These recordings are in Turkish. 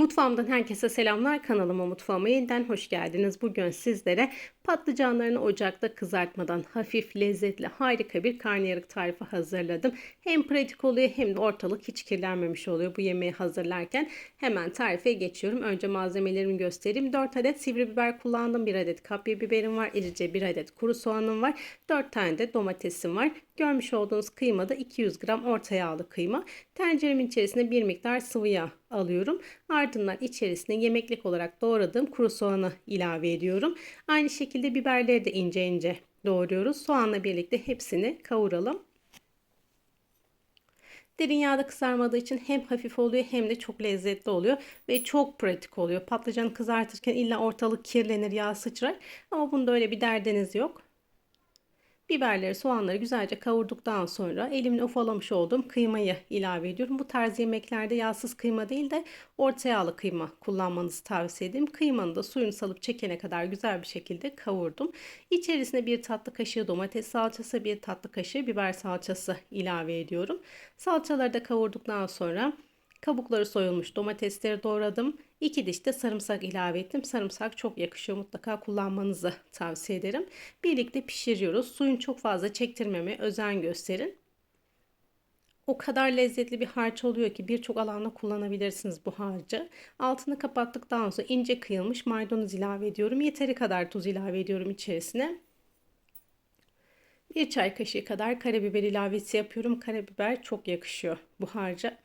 Mutfağımdan herkese selamlar. Kanalıma mutfağıma yeniden hoş geldiniz. Bugün sizlere patlıcanlarını ocakta kızartmadan hafif lezzetli harika bir karnıyarık tarifi hazırladım. Hem pratik oluyor hem de ortalık hiç kirlenmemiş oluyor bu yemeği hazırlarken. Hemen tarife geçiyorum. Önce malzemelerimi göstereyim. 4 adet sivri biber kullandım. 1 adet kapya biberim var. İrice 1 adet kuru soğanım var. 4 tane de domatesim var. Görmüş olduğunuz kıyma da 200 gram orta yağlı kıyma. Tenceremin içerisine bir miktar sıvı yağ alıyorum. Ardından içerisine yemeklik olarak doğradığım kuru soğanı ilave ediyorum. Aynı şekilde biberleri de ince ince doğruyoruz. Soğanla birlikte hepsini kavuralım. Derin yağda kızarmadığı için hem hafif oluyor hem de çok lezzetli oluyor ve çok pratik oluyor. Patlıcanı kızartırken illa ortalık kirlenir, yağ sıçrar ama bunda öyle bir derdiniz yok. Biberleri, soğanları güzelce kavurduktan sonra elimle ufalamış olduğum kıymayı ilave ediyorum. Bu tarz yemeklerde yağsız kıyma değil de orta yağlı kıyma kullanmanızı tavsiye ederim. Kıymanı da suyunu salıp çekene kadar güzel bir şekilde kavurdum. İçerisine bir tatlı kaşığı domates salçası, bir tatlı kaşığı biber salçası ilave ediyorum. Salçaları da kavurduktan sonra Kabukları soyulmuş domatesleri doğradım. 2 diş de sarımsak ilave ettim. Sarımsak çok yakışıyor. Mutlaka kullanmanızı tavsiye ederim. Birlikte pişiriyoruz. Suyun çok fazla çektirmeme özen gösterin. O kadar lezzetli bir harç oluyor ki birçok alanda kullanabilirsiniz bu harcı. Altını kapattıktan sonra ince kıyılmış maydanoz ilave ediyorum. Yeteri kadar tuz ilave ediyorum içerisine. Bir çay kaşığı kadar karabiber ilavesi yapıyorum. Karabiber çok yakışıyor bu harca.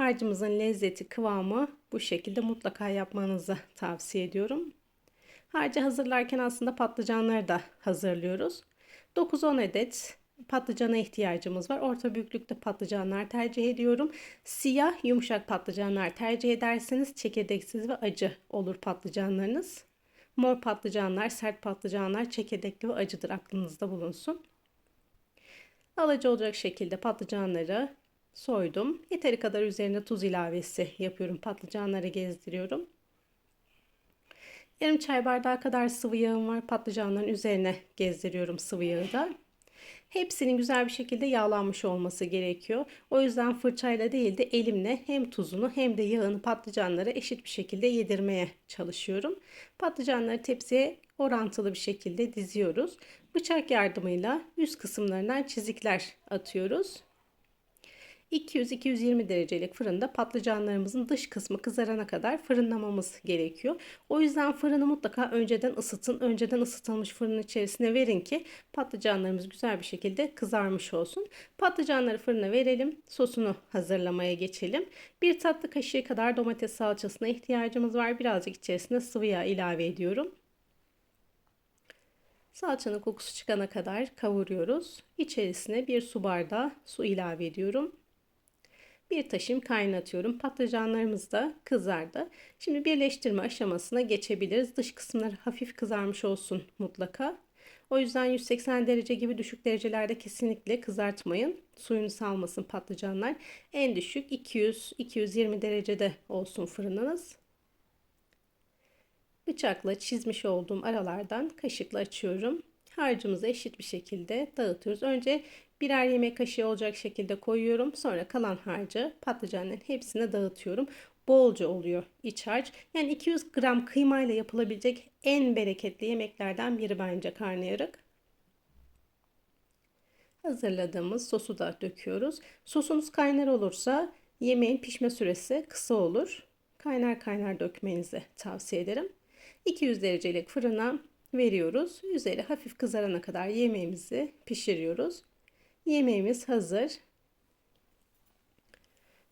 Harcımızın lezzeti, kıvamı bu şekilde mutlaka yapmanızı tavsiye ediyorum. Harcı hazırlarken aslında patlıcanları da hazırlıyoruz. 9-10 adet patlıcana ihtiyacımız var. Orta büyüklükte patlıcanlar tercih ediyorum. Siyah yumuşak patlıcanlar tercih ederseniz çekirdeksiz ve acı olur patlıcanlarınız. Mor patlıcanlar, sert patlıcanlar çekirdekli ve acıdır aklınızda bulunsun. Alıcı olacak şekilde patlıcanları soydum. Yeteri kadar üzerine tuz ilavesi yapıyorum. Patlıcanları gezdiriyorum. Yarım çay bardağı kadar sıvı yağım var. Patlıcanların üzerine gezdiriyorum sıvı yağı da. Hepsinin güzel bir şekilde yağlanmış olması gerekiyor. O yüzden fırçayla değil de elimle hem tuzunu hem de yağını patlıcanlara eşit bir şekilde yedirmeye çalışıyorum. Patlıcanları tepsiye orantılı bir şekilde diziyoruz. Bıçak yardımıyla üst kısımlarından çizikler atıyoruz. 200-220 derecelik fırında patlıcanlarımızın dış kısmı kızarana kadar fırınlamamız gerekiyor. O yüzden fırını mutlaka önceden ısıtın. Önceden ısıtılmış fırının içerisine verin ki patlıcanlarımız güzel bir şekilde kızarmış olsun. Patlıcanları fırına verelim. Sosunu hazırlamaya geçelim. Bir tatlı kaşığı kadar domates salçasına ihtiyacımız var. Birazcık içerisine sıvı yağ ilave ediyorum. Salçanın kokusu çıkana kadar kavuruyoruz. İçerisine bir su bardağı su ilave ediyorum. Bir taşım kaynatıyorum. Patlıcanlarımız da kızardı. Şimdi birleştirme aşamasına geçebiliriz. Dış kısımları hafif kızarmış olsun mutlaka. O yüzden 180 derece gibi düşük derecelerde kesinlikle kızartmayın. Suyunu salmasın patlıcanlar. En düşük 200-220 derecede olsun fırınınız. Bıçakla çizmiş olduğum aralardan kaşıkla açıyorum. Harcımızı eşit bir şekilde dağıtıyoruz. Önce birer yemek kaşığı olacak şekilde koyuyorum. Sonra kalan harcı patlıcanların hepsine dağıtıyorum. Bolca oluyor iç harç. Yani 200 gram kıymayla yapılabilecek en bereketli yemeklerden biri bence karnıyarık. Hazırladığımız sosu da döküyoruz. Sosunuz kaynar olursa yemeğin pişme süresi kısa olur. Kaynar kaynar dökmenizi tavsiye ederim. 200 derecelik fırına veriyoruz. Üzeri hafif kızarana kadar yemeğimizi pişiriyoruz. Yemeğimiz hazır.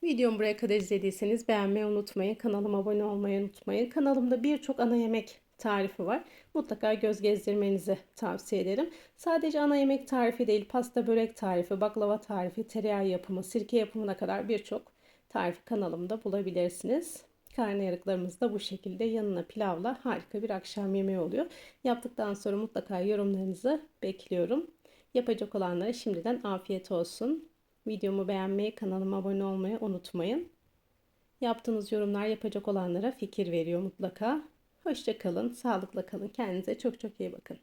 Videomu buraya kadar izlediyseniz beğenmeyi unutmayın. Kanalıma abone olmayı unutmayın. Kanalımda birçok ana yemek tarifi var. Mutlaka göz gezdirmenizi tavsiye ederim. Sadece ana yemek tarifi değil, pasta börek tarifi, baklava tarifi, tereyağı yapımı, sirke yapımına kadar birçok tarifi kanalımda bulabilirsiniz. Karnıyarıklarımız da bu şekilde yanına pilavla harika bir akşam yemeği oluyor. Yaptıktan sonra mutlaka yorumlarınızı bekliyorum. Yapacak olanlara şimdiden afiyet olsun. Videomu beğenmeyi, kanalıma abone olmayı unutmayın. Yaptığınız yorumlar yapacak olanlara fikir veriyor mutlaka. Hoşça kalın, sağlıkla kalın. Kendinize çok çok iyi bakın.